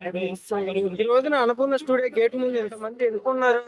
ఈ రోజున అనుకున్న స్టూడియో గేట్ ముందు ఎంతమంది ఎన్నుకున్నారు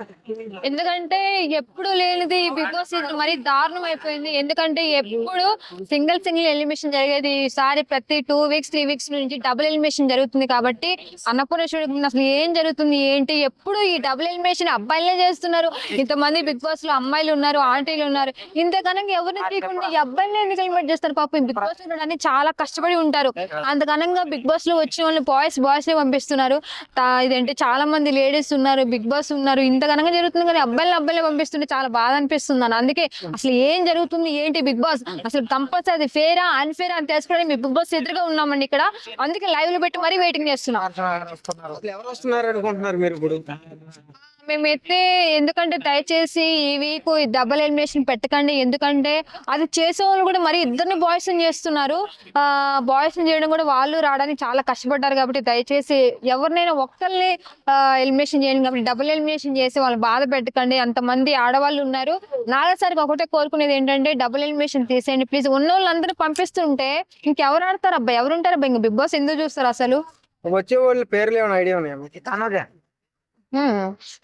ఎందుకంటే ఎప్పుడు లేనిది బిగ్ బాస్ సీజన్ మరీ దారుణం అయిపోయింది. ఎందుకంటే ఎప్పుడు సింగిల్ సింగిల్ ఎలిమినేషన్ జరిగేది. ఈసారి ప్రతి టూ వీక్స్ త్రీ వీక్స్ నుంచి డబుల్ ఎలిమినేషన్ జరుగుతుంది కాబట్టి అన్నపూర్ణేశ్వరి అసలు ఏం జరుగుతుంది ఏంటి? ఎప్పుడు ఈ డబుల్ ఎలిమినేషన్ అబ్బాయిలే చేస్తున్నారు. ఇంతమంది బిగ్ బాస్లో అమ్మాయిలు ఉన్నారు ఆంటీలు ఉన్నారు. ఇంతకనంగా ఎవరిని తీయకుండా ఈ అబ్బాయిని ఎందుకు ఎలిమినేట్ చేస్తారు? పాపం బిగ్ బాస్ ఉండడానికి చాలా కష్టపడి ఉంటారు. అంతకనంగా బిగ్ బాస్లో వచ్చిన వాళ్ళు బాయ్స్ బాయ్స్ పంపిస్తున్నారు. తా- ఇదేంటి చాలా మంది లేడీస్ ఉన్నారు బిగ్ బాస్ ఉన్నారు ఇంత ఘనంగా జరుగుతుంది కానీ అబ్బాయిలు అబ్బాయిలు పంపిస్తుంటే చాలా బాధ అనిపిస్తుంది అని అందుకే అసలు ఏం జరుగుతుంది ఏంటి బిగ్ బాస్? అసలు కంపల్సరీ అది ఫేరా అన్ఫేరా అని తెలుసుకోవడానికి మీ బిగ్ బాస్ ఎదురుగా ఉన్నామండి ఇక్కడ. అందుకే లైవ్లో పెట్టి మరీ వెయిటింగ్ చేస్తున్నారు ఎవరు వస్తున్నారు అనుకుంటున్నారు మీరు ఇప్పుడు? మేమైతే ఎందుకంటే దయచేసి ఈ వీక్ డబుల్ ఎలిమినేషన్ పెట్టకండి. ఎందుకంటే అది చేసే వాళ్ళు కూడా మరి ఇద్దరిని బాయ్స్ చేస్తున్నారు. ఆ బాయ్స్ చేయడం కూడా వాళ్ళు రావడానికి చాలా కష్టపడ్డారు కాబట్టి దయచేసి ఎవరినైనా ఒక్కరిని ఎలిమినేషన్ చేయండి కాబట్టి డబుల్ ఎలిమినేషన్ చేసి వాళ్ళు బాధ పెట్టకండి. అంతమంది ఆడవాళ్ళు ఉన్నారు. నాలుగోసారికి ఒకటే కోరుకునేది ఏంటంటే డబుల్ ఎలిమినేషన్ తీసేయండి. ప్లీజ్ ఉన్న వాళ్ళందరూ పంపిస్తుంటే ఇంకెవరు ఆడతారు? అబ్బాయి ఎవరు ఉంటారు అబ్బాయి ఇంకా బిగ్ బాస్ ఎందుకు చూస్తారు అసలు? వచ్చే వాళ్ళ పేర్లు ఏమైనా ఐడియా ఉన్నాయా? మీకు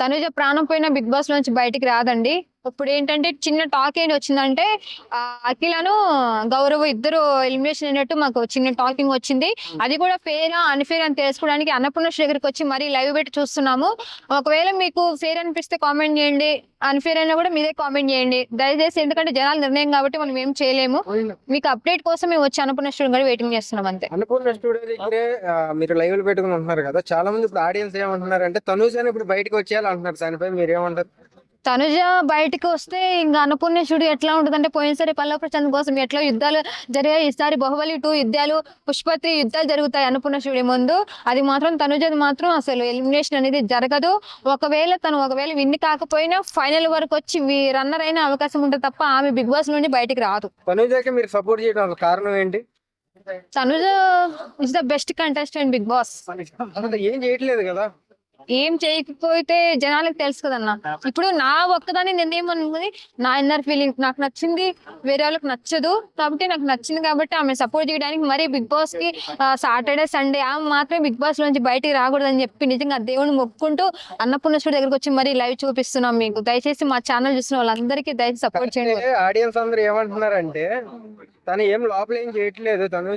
తనుజ ప్రాణం పోయిన బిగ్ బాస్ నుంచి బయటికి రాదండి. ఇప్పుడు ఏంటంటే చిన్న టాక్ ఏంటి వచ్చిందంటే అఖిలను గౌరవ్ ఇద్దరు ఎలిమినేషన్ అయినట్టు మాకు చిన్న టాకింగ్ వచ్చింది. అది కూడా ఫేర్ అన్ఫేర్ అని తెలుసుకోవడానికి అన్నపూర్ణ దగ్గరికి వచ్చి మరీ లైవ్ పెట్టి చూస్తున్నాము. ఒకవేళ మీకు ఫేర్ అనిపిస్తే కామెంట్ చేయండి. అన్ఫేర్ అయినా కూడా మీరే కామెంట్ చేయండి. దయచేసి ఎందుకంటే జనాల నిర్ణయం కాబట్టి మనం ఏం చేయలేము. మీకు అప్డేట్ కోసం మేము వచ్చి అన్నపూర్ణ గారు వెయిటింగ్ చేస్తున్నాం అంతే. అన్నపూర్ణ స్టూడియో దగ్గరే ఆ, మీరు లైవ్లో పెట్టుకుని ఉంటున్నారు కదా. చాలా మంది ఇప్పుడు ఆడియన్స్ ఏమంటున్నారు అంటే తనుజ్ అని ఇప్పుడు బయటకు వచ్చేయాలి అంటున్నారు దానిపై మీరు ఏమంటారు తనుజ బయటకు వస్తే ఇంకా అన్నపూర్ణేశ్వరుడు ఎట్లా ఉంటుందంటే పోయినసారి పల్లవ ప్రశాంత్ కోసం ఎట్లా యుద్ధాలు జరిగాయి. ఈసారి బాహుబలి టూ యుద్ధాలు పుష్పత్రి యుద్ధాలు జరుగుతాయి అన్నపూర్ణేశ్వరుడి ముందు. అది మాత్రం తనుజది మాత్రం అసలు ఎలిమినేషన్ అనేది జరగదు. ఒకవేళ తను ఒకవేళ విన్ని కాకపోయినా ఫైనల్ వరకు వచ్చి రన్నర్ అయిన అవకాశం ఉంటుంది తప్ప ఆమె బిగ్ బాస్ నుండి బయటికి రాదు. తనుజకి మీరు సపోర్ట్ చేయడం కారణం ఏంటి? Tanuja is the best contestant Bigg Boss. ఏం చేయట్లేదు కదా? ఏం చేయకపోతే జనాలకు తెలుసు కదన్నా. ఇప్పుడు నా ఒక్కదాని నేనేమనుకుంది అనుకుంది నా ఇన్నర్ ఫీలింగ్ నాకు నచ్చింది వేరే వాళ్ళకి నచ్చదు. కాబట్టి నాకు నచ్చింది కాబట్టి ఆమె సపోర్ట్ చేయడానికి మరి బిగ్ బాస్కి సాటర్డే సండే ఆమె మాత్రమే బిగ్ బాస్ నుంచి బయటికి రాకూడదని చెప్పి నిజంగా దేవుని మొక్కుంటూ అన్నపూర్ణేశ్వరి దగ్గరకు వచ్చి మరీ లైవ్ చూపిస్తున్నాం మీకు. దయచేసి మా ఛానల్ చూసిన వాళ్ళందరికీ దయచేసి సపోర్ట్ చేయండి. ఆడియన్స్ అందరూ ఏమంటున్నారంటే తను ఏం లోపల ఏం చేయట్లేదు. తను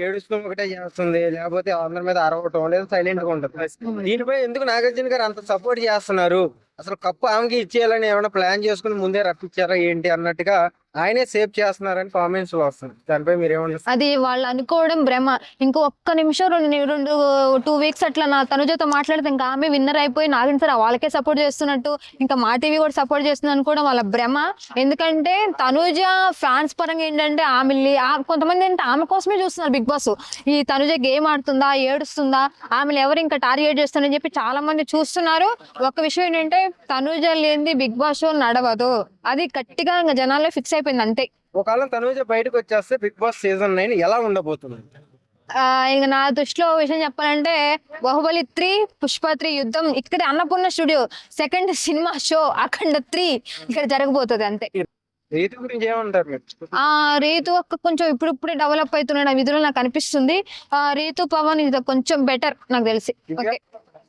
ఏడుస్తూ ఒకటే చేస్తుంది. లేకపోతే అందరి మీద అరవటం లేదు సైలెంట్గా ఉంటుంది. దీనిపై ఎందుకు నాగార్జున గారు అంత సపోర్ట్ చేస్తున్నారు. అసలు కప్పు ఆమెకి ఇచ్చేయాలని ఏమైనా ప్లాన్ చేసుకుని ముందే రప్పించారా ఏంటి అన్నట్టుగా ఆయనే సేవ్ చేస్తున్నారని కామెంట్స్ వస్తుంది దానిపై మీరు ఏమంటారు అది వాళ్ళు అనుకోవడం భ్రమ. ఇంకో ఒక్క నిమిషం రెండు రెండు టూ వీక్స్ అట్లా నా తనుజతో మాట్లాడితే ఇంకా ఆమె విన్నర్ అయిపోయి నాగిన సార్ వాళ్ళకే సపోర్ట్ చేస్తున్నట్టు ఇంకా మా టీవీ కూడా సపోర్ట్ చేస్తుంది అనుకోవడం వాళ్ళ భ్రమ. ఎందుకంటే తనుజ ఫ్యాన్స్ పరంగా ఏంటంటే ఆమె ఆ- కొంతమంది ఏంటంటే ఆమె కోసమే చూస్తున్నారు బిగ్ బాస్. ఈ తనుజ గేమ్ ఆడుతుందా ఏడుస్తుందా ఆమెను ఎవరు ఇంకా టార్గెట్ చేస్తారని చెప్పి చాలా మంది చూస్తున్నారు. ఒక విషయం ఏంటంటే తనుజ లేనిది బిగ్ బాస్ షో నడవదు. అది గట్టిగా ఇంకా జనాల్లో ఫిక్స్ అయిపోయింది అంతే. ఒకవేళ తనుజ బయటకు వచ్చేస్తే బిగ్ బాస్ సీజన్ నైన్ ఎలా ఉండబోతుంది? ఆ, ఇంక నా దృష్టిలో విషయం చెప్పాలంటే బాహుబలి త్రీ పుష్ప త్రీ యుద్ధం ఇక్కడ Annapurna studio second cinema show Akhanda three ఇక్కడ జరగబోతుంది అంతే. రీతి గురించి ఏమంటారు మీరు? ఆ రీతు ఒక్క కొంచెం ఇప్పుడు ఇప్పుడే డెవలప్ అవుతున్నాడు ఆ విధులు నాకు అనిపిస్తుంది. ఆ రీతు పవన్ ఇది కొంచెం బెటర్ నాకు తెలిసి. ఓకే.